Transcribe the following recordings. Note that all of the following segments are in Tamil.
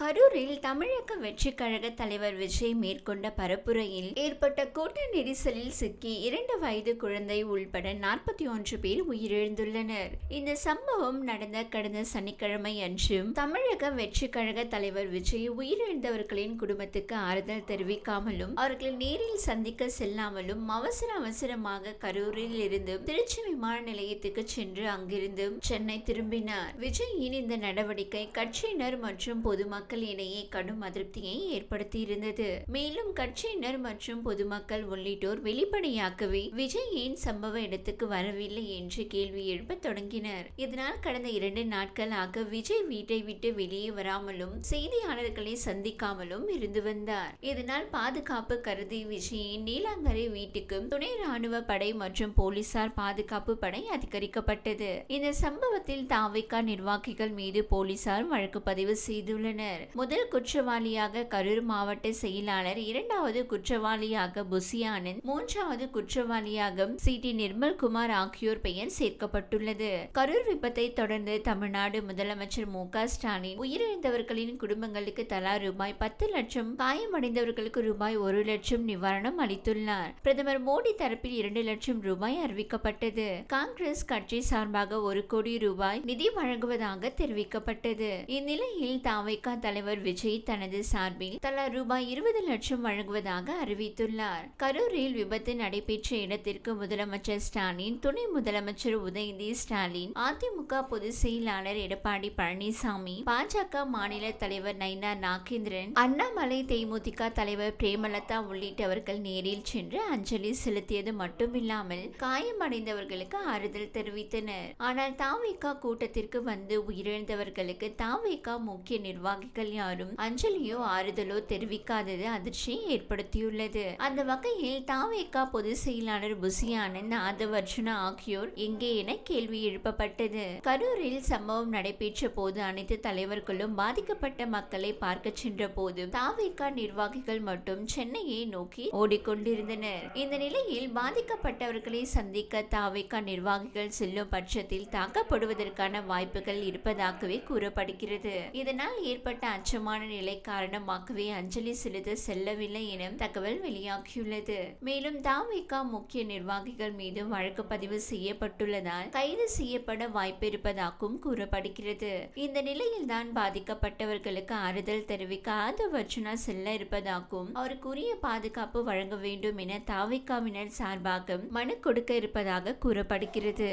கரூரில் தமிழக வெற்றி கழக தலைவர் விஜய் மேற்கொண்ட பரப்புரையில் ஏற்பட்ட கூட்ட நெரிசலில் சிக்கி இரண்டு வயது குழந்தை உள்பட நாற்பத்தி ஒன்று பேர் உயிரிழந்துள்ளனர். இந்த சம்பவம் நடந்த கடந்த சனிக்கிழமை அன்றும் தமிழக வெற்றி கழக தலைவர் விஜய் உயிரிழந்தவர்களின் குடும்பத்துக்கு ஆறுதல் தெரிவிக்காமலும் அவர்களை நேரில் சந்திக்க செல்லாமலும் அவசர அவசரமாக கரூரில் இருந்து திருச்சி விமான நிலையத்துக்கு சென்று அங்கிருந்து சென்னை திரும்பினார். விஜயின் இந்த நடவடிக்கை கட்சியினர் மற்றும் பொதுமக்கள் இடையே கடும் அதிருப்தியை ஏற்படுத்தியிருந்தது. மேலும் கட்சியினர் மற்றும் பொதுமக்கள் உள்ளிட்டோர் வெளிப்படையாகவே விஜய் ஏன் சம்பவ இடத்துக்கு வரவில்லை என்று கேள்வி எழுப்ப தொடங்கினர். இதனால் கடந்த இரண்டு நாட்களாக விஜய் வீட்டை விட்டு வெளியே வராமலும் செய்தியாளர்களை சந்திக்காமலும் இருந்து வந்தார். இதனால் பாதுகாப்பு கருதி விஜயின் நீலாங்கரை வீட்டுக்கும் துணை ராணுவ படை மற்றும் போலீசார் பாதுகாப்பு படை அதிகரிக்கப்பட்டது. இந்த சம்பவத்தில் தாவிகா நிர்வாகிகள் மீது போலீசார் வழக்கு பதிவு செய்துள்ளனர். முதல் குற்றவாளியாக கரூர் மாவட்ட செயலாளர் இரண்டாவது குற்றவாளியாக புசி ஆனந்த் மூன்றாவது குற்றவாளியாக சி. டி. நிர்மல்குமார் ஆகியோர் பெயர் சேர்க்கப்பட்டுள்ளது. கரூர் விபத்தை தொடர்ந்து தமிழ்நாடு முதலமைச்சர் மு. க. ஸ்டாலின் உயிரிழந்தவர்களின் குடும்பங்களுக்கு தலா ரூபாய் பத்து லட்சம் காயமடைந்தவர்களுக்கு ரூபாய் ஒரு லட்சம் நிவாரணம் அளித்துள்ளார். பிரதமர் மோடி தரப்பில் இரண்டு லட்சம் ரூபாய் அறிவிக்கப்பட்டது. காங்கிரஸ் கட்சி சார்பாக ஒரு கோடி ரூபாய் நிதி வழங்குவதாக தெரிவிக்கப்பட்டது. இந்நிலையில் தாவைக்கா தலைவர் விஜய் தனது சார்பில் தலா ரூபாய் இருபது லட்சம் வழங்குவதாக அறிவித்துள்ளார். கரூரில் விபத்து நடைபெற்ற இடத்திற்கு முதலமைச்சர் ஸ்டாலின் துணை முதலமைச்சர் உதயநிதி ஸ்டாலின் அதிமுக பொதுச் செயலாளர் எடப்பாடி பழனிசாமி பாஜக மாநில தலைவர் நைனா நாகேந்திரன் அண்ணாமலை தேமுதிக தலைவர் பிரேமலதா உள்ளிட்டவர்கள் நேரில் சென்று அஞ்சலி செலுத்தியது மட்டுமில்லாமல் காயமடைந்தவர்களுக்கு ஆறுதல் தெரிவித்தனர். ஆனால் தாவேகா கூட்டத்திற்கு வந்து உயிரிழந்தவர்களுக்கு தாவேகா முக்கிய நிர்வாகிகள் யாரும் அஞ்சலியோ ஆறுதலோ தெரிவிக்காதது அதிர்ச்சியை ஏற்படுத்தியுள்ளது. அந்த வகையில் தாவேகா பொதுச் செயலாளர் புசி ஆனந்த் ஆதவ் அர்ஜுனா ஆகியோர் எங்கே என கேள்வி எழுப்பப்பட்டது. கரூரில் சம்பவம் நடைபெற்ற போது அனைத்து தலைவர்களும் பாதிக்கப்பட்ட மக்களை பார்க்க சென்ற போது தாவேகா நிர்வாகிகள் மட்டும் சென்னையை நோக்கி ஓடிக்கொண்டிருந்தனர். இந்த நிலையில் பாதிக்கப்பட்டவர்களை சந்திக்க தாவேகா நிர்வாகிகள் செல்லும் பட்சத்தில் தாக்கப்படுவதற்கான வாய்ப்புகள் இருப்பதாகவே கூறப்படுகிறது. இதனால் ஏற்பட்ட அச்சமான நிலை காரணமாகவே அஞ்சலி செலுத்த செல்லவில்லை என தகவல் வெளியாகியுள்ளது. மேலும் தாமிகா முக்கிய நிர்வாகிகள் மீது வழக்கு பதிவு செய்யப்பட்டுள்ளதால் கைது செய்யப்பட வாய்ப்பு இருப்பதாகவும் கூறப்படுகிறது. இந்த நிலையில் தான் பாதிக்கப்பட்டவர்களுக்கு ஆறுதல் தெரிவிக்க ஆதவ் அர்ஜுனா செல்ல இருப்பதாகவும் அவருக்குரிய பாதுகாப்பு வழங்க வேண்டும் என தாவிகாவினர் சார்பாக மனு கொடுக்க இருப்பதாக கூறப்படுகிறது.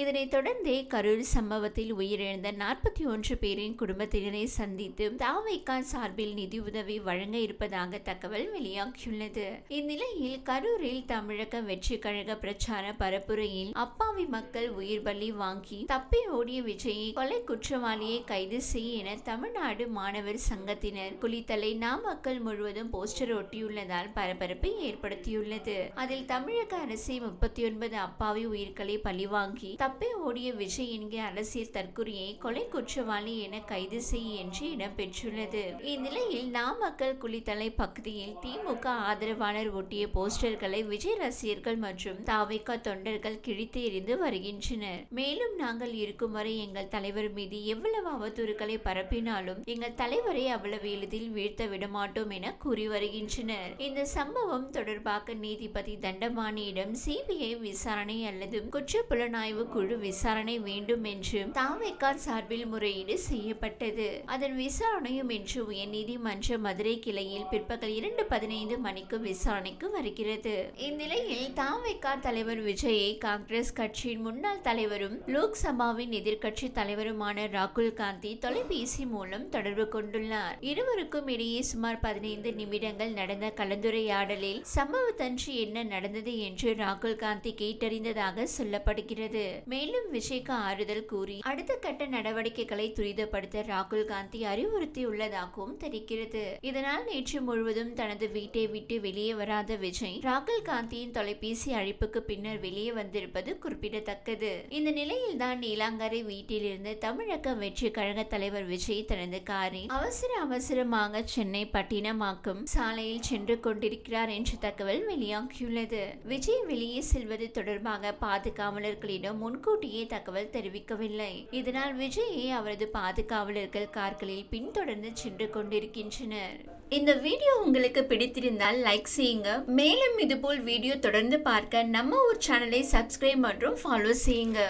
இதனைத் தொடர்ந்தே கரூர் சம்பவத்தில் உயிரிழந்த நாற்பத்தி ஒன்று பேரின் குடும்பத்தினரை சந்தித்து தாவைக்கா சார்பில் நிதியுதவி வழங்க இருப்பதாக தகவல் வெளியாகியுள்ளது. இந்நிலையில் கரூரில் தமிழக வெற்றி கழக பிரச்சார பரப்புரையில் அப்பாவி மக்கள் உயிர் பலி வாங்கி தப்பி ஓடிய விஜயை கொலை குற்றவாளியை கைது செய்ய என தமிழ்நாடு மாணவர் சங்கத்தினர் குளித்தலை நாமக்கல் முழுவதும் போஸ்டர் ஒட்டியுள்ளதால் பரபரப்பை ஏற்படுத்தியுள்ளது. அதில் தமிழக அரசை முப்பத்தி ஒன்பது அப்பாவி உயிர்களை பழிவாங்கி தப்பி ஓடிய விஜய் என்கிற அரசியல் தற்கொலையை கொலை குற்றவாளி என கைது செய்ய என்று இடம்பெற்றுள்ளது. இந்நிலையில் நாமக்கல் குளித்தலை பகுதியில் திமுக ஆதரவாளர் ஒட்டிய போஸ்டர்களை விஜய் ரசிகர்கள் மற்றும் தாவைக்கா தொண்டர்கள் கிழித்து எறிந்து வருகின்றனர். மேலும் நாங்கள் இருக்கும் வரை எங்கள் தலைவர் மீது எவ்வளவு அவதூறுகளை பரப்பினாலும் எங்கள் தலைவரை அவ்வளவு எளிதில் வீழ்த்த விடமாட்டோம் என கூறி வருகின்றனர். இந்த சம்பவம் தொடர்பாக நீதிபதி தண்டபாணியிடம் சிபிஐ விசாரணை அல்லது குற்ற புலனாய்வு குழு விசாரணை வேண்டும் என்று தாவேக்கா சார்பில் முறையீடு செய்யப்பட்டது. அதன் விசாரணையும் இன்று உயர்நீதிமன்ற மதுரை கிளையில் பிற்பகல் இரண்டு பதினைந்து மணிக்கு விசாரணைக்கு வருகிறது. இந்நிலையில் தாவேக்கா தலைவர் விஜயை காங்கிரஸ் கட்சியின் முன்னாள் தலைவரும் லோக்சபாவின் எதிர்க்கட்சி தலைவருமான ராகுல் காந்தி தொலைபேசி மூலம் தொடர்பு கொண்டுள்ளார். இருவருக்கும் இடையே சுமார் பதினைந்து நிமிடங்கள் நடந்த கலந்துரையாடலில் சம்பவத்தன்று என்ன நடந்தது என்று ராகுல் காந்தி கேட்டறிந்ததாக சொல்லப்படுகிறது. மேலும் விஜய்க்கு ஆறுதல் கூறி அடுத்த கட்ட நடவடிக்கைகளை துரிதப்படுத்த ராகுல் காந்தி அறிவுறுத்தியுள்ளதாகவும் தெரிகிறது. இதனால் நேற்று முழுவதும் தனது வீட்டை விட்டு வெளியே வராத விஜய் ராகுல் காந்தியின் தொலைபேசி அழைப்புக்கு பின்னர் வெளியே வந்திருப்பது குறிப்பிடத்தக்கது. இந்த நிலையில் தான் நீலாங்கரை வீட்டிலிருந்து தமிழக வெற்றி கழக தலைவர் விஜய் தனது காரை அவசர அவசரமாக சென்னை பட்டினமாக்கும் சாலையில் சென்று கொண்டிருக்கிறார் என்ற தகவல் வெளியாகியுள்ளது. விஜய் வெளியே செல்வது தொடர்பாக பாதுகாவலர்களிடம் முன்கூட்டியே தகவல் தெரிவிக்கவில்லை. இதனால் விஜயை அவரது பாதுகாவலர்கள் கார்களில் பின்தொடர்ந்து சென்று கொண்டிருக்கின்றனர். இந்த வீடியோ உங்களுக்கு பிடித்திருந்தால் லைக் செய்யுங்க. மேலும் இதுபோல் வீடியோ தொடர்ந்து பார்க்க நம்ம ஒரு சேனலை சப்ஸ்கிரைப் மற்றும் ஃபாலோ செய்யுங்க.